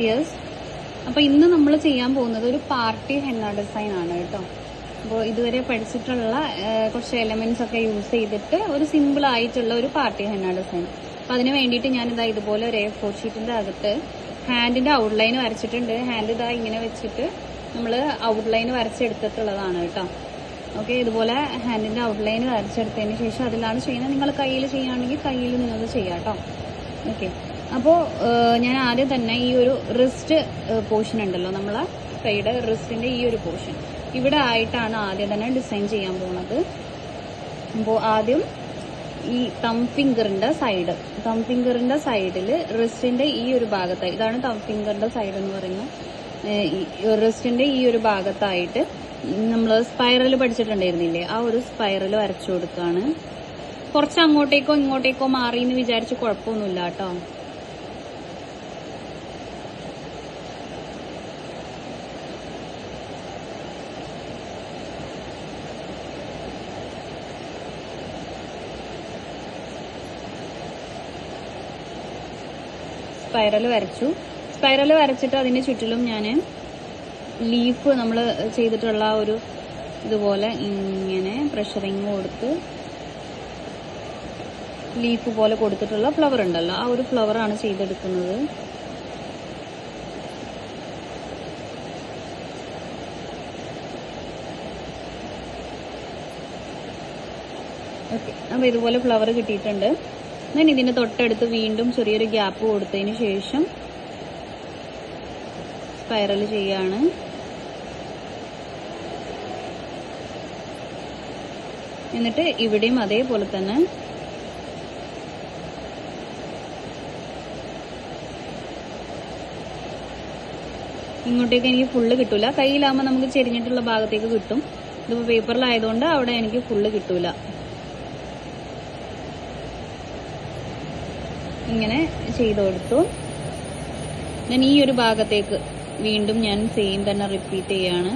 Dears അപ്പോൾ ഇന്ന് നമ്മൾ ചെയ്യാൻ പോകുന്നത് ഒരു പാർട്ടി ഹെന്ന ഡിസൈൻ ആണ് കേട്ടോ. അപ്പോൾ ഇതുവരെ പഠിച്ചിട്ടുള്ള കുറച്ച് എലമെന്റ്സ് ഒക്കെ യൂസ് ചെയ്തിട്ട് ഒരു സിമ്പിൾ ആയിട്ടുള്ള ഒരു പാർട്ടി ഹെന്ന ഡിസൈൻ അപ്പോൾ അതിന് വേണ്ടിയിട്ട് ഞാനിതാ ഇതുപോലെ ഒരു എ ഫോർ ഷീറ്റിന്റെ അകത്ത് ഹാൻഡിന്റെ ഔട്ട്ലൈൻ വരച്ചിട്ടുണ്ട്. ഹാൻഡ് ഇതാ ഇങ്ങനെ വെച്ചിട്ട് നമ്മൾ ഔട്ട്ലൈൻ വരച്ചെടുത്തിട്ടുള്ളതാണ് കേട്ടോ. ഓക്കെ ഇതുപോലെ ഹാൻഡിന്റെ ഔട്ട്ലൈൻ വരച്ചെടുത്തതിന് ശേഷം അതിലാണ് ചെയ്യുന്നത്. നിങ്ങൾ കയ്യിൽ ചെയ്യുകയാണെങ്കിൽ കയ്യിൽ നിങ്ങൾക്ക് ചെയ്യാം കേട്ടോ. ഓക്കെ അപ്പോൾ ഞാൻ ആദ്യം തന്നെ ഈ ഒരു റിസ്റ്റ് പോർഷൻ ഉണ്ടല്ലോ നമ്മളെ കൈയുടെ റിസ്റ്റിന്റെ ഈ ഒരു പോർഷൻ ഇവിടെ ആയിട്ടാണ് ആദ്യം തന്നെ ഡിസൈൻ ചെയ്യാൻ പോകുന്നത് അപ്പോൾ ആദ്യം ഈ തം ഫിംഗറിന്റെ സൈഡ് തം ഫിംഗറിന്റെ സൈഡിൽ റിസ്റ്റിന്റെ ഈ ഒരു ഭാഗത്തായി ഇതാണ് തം ഫിംഗറിന്റെ സൈഡ് എന്ന് പറയുന്നത്. റിസ്റ്റിന്റെ ഈ ഒരു ഭാഗത്തായിട്ട് നമ്മൾ സ്പൈറൽ പഠിച്ചിട്ടുണ്ടായിരുന്നില്ലേ ആ ഒരു സ്പൈറൽ വരച്ചു കൊടുക്കുകയാണ് കുറച്ച് അങ്ങോട്ടേക്കോ ഇങ്ങോട്ടേക്കോ മാറി എന്ന് വിചാരിച്ച് കുഴപ്പമൊന്നുമില്ല കേട്ടോ സ്പൈറൽ വരച്ചു. സ്പൈറൽ വരച്ചിട്ട് അതിന് ചുറ്റിലും ഞാൻ ലീഫ് നമ്മൾ ചെയ്തിട്ടുള്ള ഒരു ഇതുപോലെ ഇങ്ങനെ പ്രഷറിങ് കൊടുത്ത് ലീഫ് പോലെ കൊടുത്തിട്ടുള്ള ഫ്ലവർ ഉണ്ടല്ലോ ആ ഒരു ഫ്ലവറാണ് ചെയ്തെടുക്കുന്നത്. ഓക്കെ അപ്പോൾ ഇതുപോലെ ഫ്ലവർ കിട്ടിയിട്ടുണ്ട്. ഞാൻ ഇതിന് തൊട്ടടുത്ത് വീണ്ടും ചെറിയൊരു ഗ്യാപ്പ് കൊടുത്തതിന് ശേഷം സ്പൈറൽ ചെയ്യാണ്. എന്നിട്ട് ഇവിടെയും അതേപോലെ തന്നെ ഇങ്ങോട്ടേക്ക് എനിക്ക് ഫുള്ള് കിട്ടൂല. കയ്യിലാകുമ്പോൾ നമുക്ക് ചെരിഞ്ഞിട്ടുള്ള ഭാഗത്തേക്ക് കിട്ടും. ഇതിപ്പോൾ പേപ്പറിലായതുകൊണ്ട് അവിടെ എനിക്ക് ഫുള്ള് കിട്ടൂല. ഇങ്ങനെ ചെയ്ത് കൊടുത്തു. ഞാൻ ഈ ഒരു ഭാഗത്തേക്ക് വീണ്ടും ഞാൻ സെയിം തന്നെ റിപ്പീറ്റ് ചെയ്യാണ്.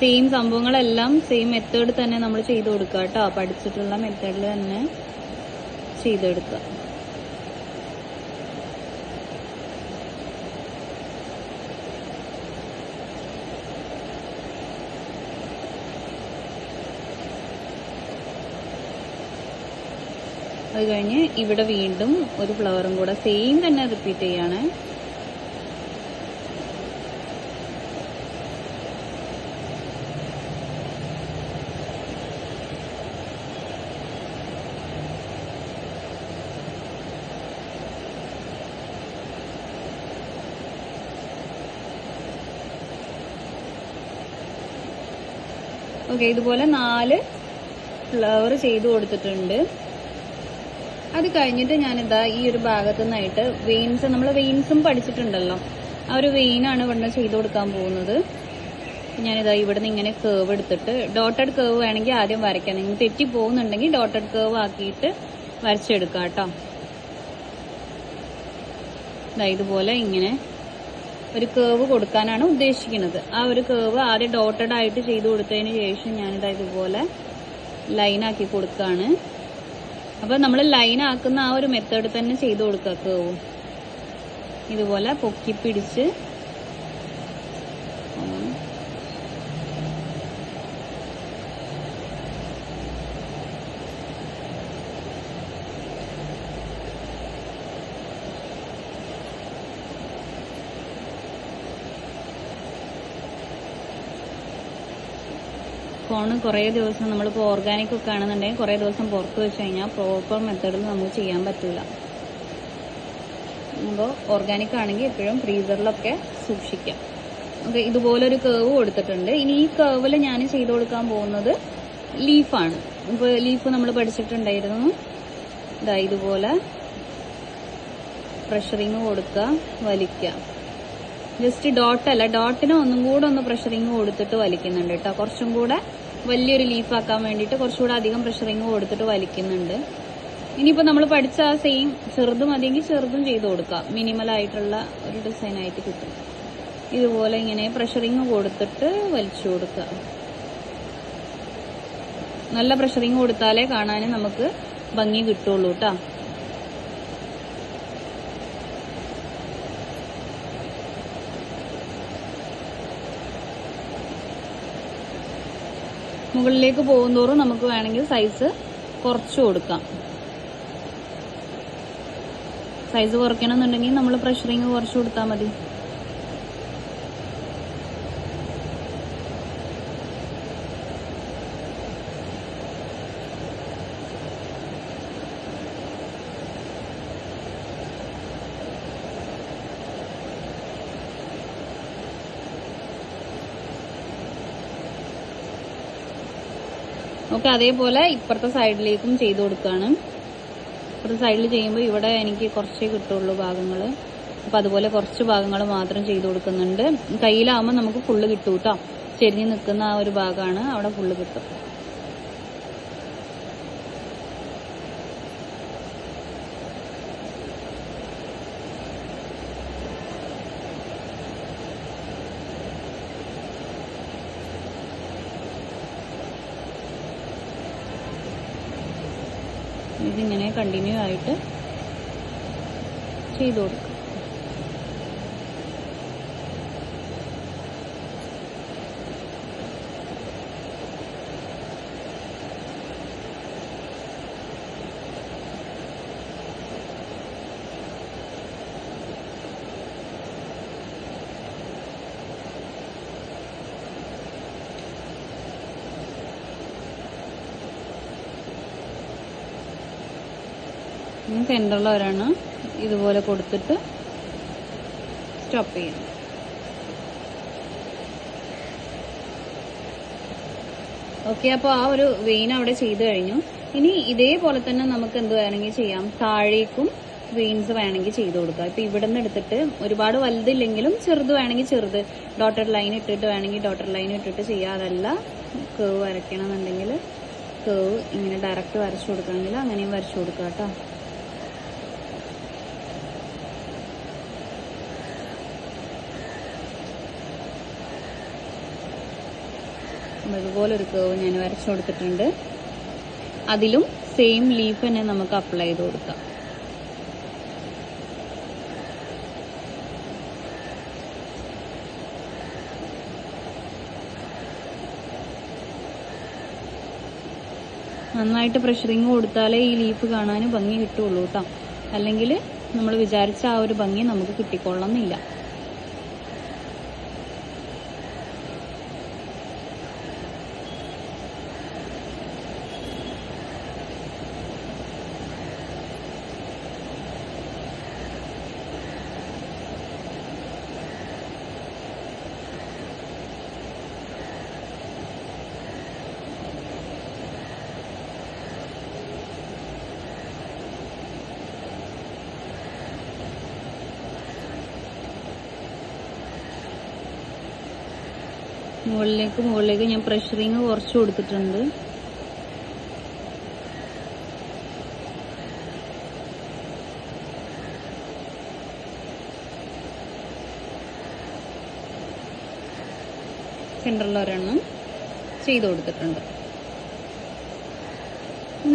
സെയിം സംഭവങ്ങളെല്ലാം സെയിം മെത്തേഡ് തന്നെ നമ്മൾ ചെയ്ത് കൊടുക്കുക കേട്ടോ പഠിച്ചിട്ടുള്ള മെത്തേഡിൽ തന്നെ ചെയ്തെടുക്കുക അത് കഴിഞ്ഞ് ഇവിടെ വീണ്ടും ഒരു ഫ്ലവറും കൂടെ സെയിം തന്നെ റിപ്പീറ്റ് ചെയ്യാണ്. ഓക്കെ ഇതുപോലെ നാല് ഫ്ലവർ ചെയ്ത് കൊടുത്തിട്ടുണ്ട്. അത് കഴിഞ്ഞിട്ട് ഞാനിതാ ഈ ഒരു ഭാഗത്തു നിന്നായിട്ട് വെയിൻസ് നമ്മൾ വെയിൻസും പഠിച്ചിട്ടുണ്ടല്ലോ. ആ ഒരു വെയിനാണ് ഇവിടെ ചെയ്ത് കൊടുക്കാൻ പോകുന്നത്. ഞാനിതാ ഇവിടെ നിന്ന് ഇങ്ങനെ കേവ് എടുത്തിട്ട് ഡോട്ടഡ് കേവ് വേണമെങ്കിൽ ആദ്യം വരയ്ക്കാം നിങ്ങൾ തെറ്റി പോകുന്നുണ്ടെങ്കിൽ ഡോട്ടഡ് കേവ് ആക്കിയിട്ട് വരച്ചെടുക്കാം കേട്ടോ. ഇതാ ഇതുപോലെ ഇങ്ങനെ ഒരു കേവ് കൊടുക്കാനാണ് ഉദ്ദേശിക്കുന്നത്. ആ ഒരു കേവ് ആദ്യം ഡോട്ടഡ് ആയിട്ട് ചെയ്ത് കൊടുത്തതിന് ശേഷം ഞാനിതാ ഇതുപോലെ ലൈനാക്കി കൊടുക്കുകയാണ് അപ്പൊ നമ്മൾ ലൈൻ ആക്കുന്ന ആ ഒരു മെത്തേഡ് തന്നെ ചെയ്ത് കൊടുക്കുക കേവും ഇതുപോലെ പൊക്കി പിടിച്ച് ഫോണ് കുറേ ദിവസം നമ്മളിപ്പോൾ ഓർഗാനിക് ഒക്കെ ആണെന്നുണ്ടെങ്കിൽ കുറേ ദിവസം പുറത്ത് വെച്ച് കഴിഞ്ഞാൽ പ്രോപ്പർ മെത്തേഡിൽ നമുക്ക് ചെയ്യാൻ പറ്റില്ല അപ്പോൾ ഓർഗാനിക് ആണെങ്കിൽ എപ്പോഴും ഫ്രീസറിലൊക്കെ സൂക്ഷിക്കാം. ഓക്കെ ഇതുപോലൊരു കേവ് കൊടുത്തിട്ടുണ്ട്. ഇനി ഈ കേവിൽ ഞാൻ ചെയ്ത് കൊടുക്കാൻ പോകുന്നത് ലീഫാണ് ഇപ്പോൾ ലീഫ് നമ്മൾ പഠിച്ചിട്ടുണ്ടായിരുന്നു. ഇതാ ഇതുപോലെ പ്രഷറിങ് കൊടുക്കുക വലിക്കുക. ജസ്റ്റ് ഡോട്ട് അല്ല ഡോട്ടിന് ഒന്നും കൂടെ ഒന്ന് പ്രഷറിങ് കൊടുത്തിട്ട് വലിക്കുന്നുണ്ട് കേട്ടോ കുറച്ചും കൂടെ വലിയൊരു ലീഫ് ആക്കാൻ വേണ്ടിയിട്ട് കുറച്ചുകൂടെ അധികം പ്രഷറിങ് കൊടുത്തിട്ട് വലിക്കുന്നുണ്ട്. ഇനിയിപ്പോൾ നമ്മൾ പഠിച്ച ആ സെയിം ചെറുത് മതിയെങ്കിൽ ചെറുതും ചെയ്ത് കൊടുക്കാം. മിനിമൽ ആയിട്ടുള്ള ഒരു ഡിസൈൻ ആയിട്ട് കിട്ടും. ഇതുപോലെ ഇങ്ങനെ പ്രഷറിങ് കൊടുത്തിട്ട് വലിച്ചു കൊടുക്കുക. നല്ല പ്രഷറിങ് കൊടുത്താലേ കാണാൻ നമുക്ക് ഭംഗി കിട്ടുള്ളൂ കേട്ടോ മുകളിലേക്ക് പോകുന്തോറും നമുക്ക് വേണമെങ്കിൽ സൈസ് കുറച്ച് കൊടുക്കാം. സൈസ് കുറയ്ക്കണമെന്നുണ്ടെങ്കിൽ നമ്മൾ പ്രഷറിങ് കുറച്ച് കൊടുത്താൽ മതി. ഓക്കെ അതേപോലെ ഇപ്പുറത്തെ സൈഡിലേക്കും ചെയ്ത് കൊടുക്കുകയാണ് ഇപ്പുറത്തെ സൈഡിൽ ചെയ്യുമ്പോൾ ഇവിടെ എനിക്ക് കുറച്ചേ കിട്ടുള്ളൂ ഭാഗങ്ങൾ അപ്പം അതുപോലെ കുറച്ച് ഭാഗങ്ങൾ മാത്രം ചെയ്ത് കൊടുക്കുന്നുണ്ട്. കയ്യിലാവുമ്പോൾ നമുക്ക് ഫുള്ള് കിട്ടും കേട്ടോ ചെരിഞ്ഞ് നിൽക്കുന്ന ആ ഒരു ഭാഗമാണ് അവിടെ ഫുള്ള് കിട്ടും. ഇതിങ്ങനെ കണ്ടിന്യൂ ആയിട്ട് ചെയ്തു കൊടുക്കും. സെന്ററിൽ ഒരെണ്ണം ഇതുപോലെ കൊടുത്തിട്ട് സ്റ്റോപ്പ് ചെയ്യണം. ഓക്കെ അപ്പോൾ ആ ഒരു വെയിൻ അവിടെ ചെയ്തു കഴിഞ്ഞു. ഇനി ഇതേപോലെ തന്നെ നമുക്ക് എന്ത് വേണമെങ്കിൽ ചെയ്യാം? താഴേക്കും വെയിൻസ് വേണമെങ്കിൽ ചെയ്ത് കൊടുക്കാം. ഇപ്പൊ ഇവിടെ നിന്ന് എടുത്തിട്ട് ഒരുപാട് വലുതില്ലെങ്കിലും ചെറുത് വേണമെങ്കിൽ ചെറുത്. ഡോട്ടർ ലൈൻ ഇട്ടിട്ട് വേണമെങ്കിൽ ഡോട്ടർ ലൈൻ ഇട്ടിട്ട് ചെയ്യാം. അതല്ല കേവ് വരയ്ക്കണമെന്നുണ്ടെങ്കിൽ കേവ് ഇങ്ങനെ ഡയറക്റ്റ് വരച്ചു കൊടുക്കണമെങ്കിൽ അങ്ങനെയും വരച്ചു കൊടുക്കാം കേട്ടോ. ഇതുപോലെ ഒരു കേവ് ഞാൻ വരച്ചു കൊടുത്തിട്ടുണ്ട്. അതിലും സെയിം ലീഫ് തന്നെ നമുക്ക് അപ്ലൈ ചെയ്ത് കൊടുക്കാം. നന്നായിട്ട് പ്രഷറിങ് കൊടുത്താലേ ഈ ലീഫ് കാണാൻ ഭംഗി കിട്ടുള്ളൂ കേട്ടോ അല്ലെങ്കിൽ നമ്മൾ വിചാരിച്ച ആ ഒരു ഭംഗി നമുക്ക് കിട്ടിക്കൊള്ളുന്നില്ല മുകളിലേക്ക് മുകളിലേക്ക് ഞാൻ പ്രഷറിങ് കുറച്ച് കൊടുത്തിട്ടുണ്ട്. സെന്ററിൽ ഒരെണ്ണം ചെയ്ത് കൊടുത്തിട്ടുണ്ട്.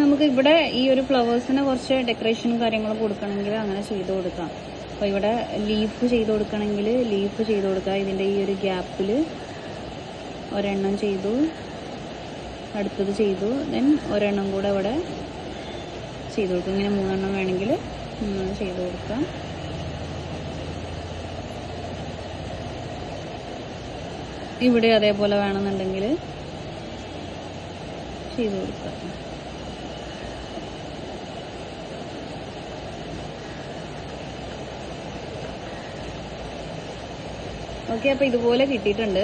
നമുക്ക് ഇവിടെ ഈ ഒരു ഫ്ലവേഴ്സിന് കുറച്ച് ഡെക്കറേഷനും കാര്യങ്ങളും കൊടുക്കണമെങ്കിൽ അങ്ങനെ ചെയ്ത് കൊടുക്കാം. അപ്പോൾ ഇവിടെ ലീഫ് ചെയ്ത് കൊടുക്കണമെങ്കിൽ ലീഫ് ചെയ്ത് കൊടുക്കുക. ഇതിന്റെ ഈ ഒരു ഗ്യാപ്പിൽ ഒരെണ്ണം ചെയ്തു. അടുത്തത് ചെയ്തു. ദെൻ ഒരെണ്ണം കൂടെ ഇവിടെ ചെയ്ത് കൊടുക്കും. ഇങ്ങനെ മൂന്നെണ്ണം വേണമെങ്കിൽ മൂന്നെണ്ണം ചെയ്ത് കൊടുക്കാം. ഇവിടെ അതേപോലെ വേണമെന്നുണ്ടെങ്കിൽ ചെയ്ത് കൊടുക്കാം. ഓക്കെ അപ്പോൾ ഇതുപോലെ കിട്ടിയിട്ടുണ്ട്.